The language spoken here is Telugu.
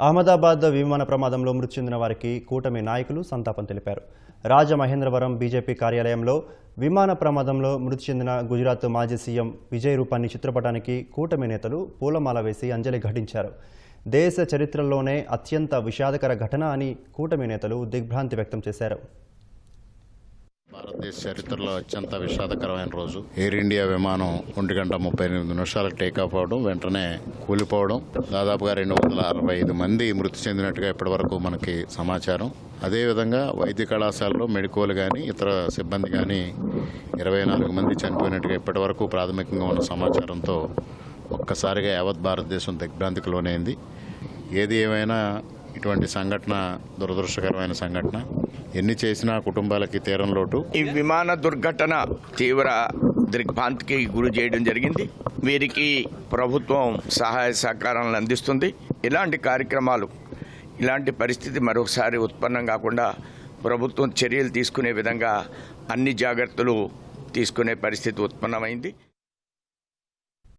అహ్మదాబాద్ విమాన ప్రమాదంలో మృతి చెందిన వారికి కూటమి నాయకులు సంతాపం తెలిపారు. రాజమహేంద్రవరం బీజేపీ కార్యాలయంలో విమాన ప్రమాదంలో మృతి చెందిన గుజరాత్ మాజీ సీఎం విజయ్ రూపాన్ని చిత్రపటానికి కూటమి నేతలు పూలమాల వేసి అంజలి ఘటించారు. దేశ చరిత్రలోనే అత్యంత విషాదకర ఘటన అని కూటమి నేతలు దిగ్భ్రాంతి వ్యక్తం చేశారు. భారతదేశ చరిత్రలో అత్యంత విషాదకరమైన రోజు. ఎయిర్ ఇండియా విమానం ఒంటి గంట ముప్పై ఎనిమిది నిమిషాలకు టేకాఫ్ అవడం వెంటనే కూలిపోవడం. దాదాపుగా రెండు వందల అరవై ఐదు మంది మృతి చెందినట్టుగా ఇప్పటివరకు మనకి సమాచారం. అదేవిధంగా వైద్య కళాశాలలో మెడికోలు కానీ ఇతర సిబ్బంది కానీ ఇరవై నాలుగు మంది చనిపోయినట్టుగా ఇప్పటివరకు ప్రాథమికంగా ఉన్న సమాచారంతో ఒక్కసారిగా యావత్ భారతదేశం దిగ్భ్రాంతికి లోనైంది. ఏది ఏమైనా ఇటువంటి సంఘటన దురదృష్టకరమైన సంఘటన. ఎన్ని చేసినా కుటుంబాలకి తీరం లోటు. ఈ విమాన దుర్ఘటన తీవ్ర దిగ్భ్రాంతికి గురి చేయడం జరిగింది. వీరికి ప్రభుత్వం సహాయ సహకారాలను అందిస్తుంది. ఇలాంటి కార్యక్రమాలు ఇలాంటి పరిస్థితి మరొకసారి ఉత్పన్నం కాకుండా ప్రభుత్వం చర్యలు తీసుకునే విధంగా అన్ని జాగ్రత్తలు తీసుకునే పరిస్థితి ఉత్పన్నమైంది.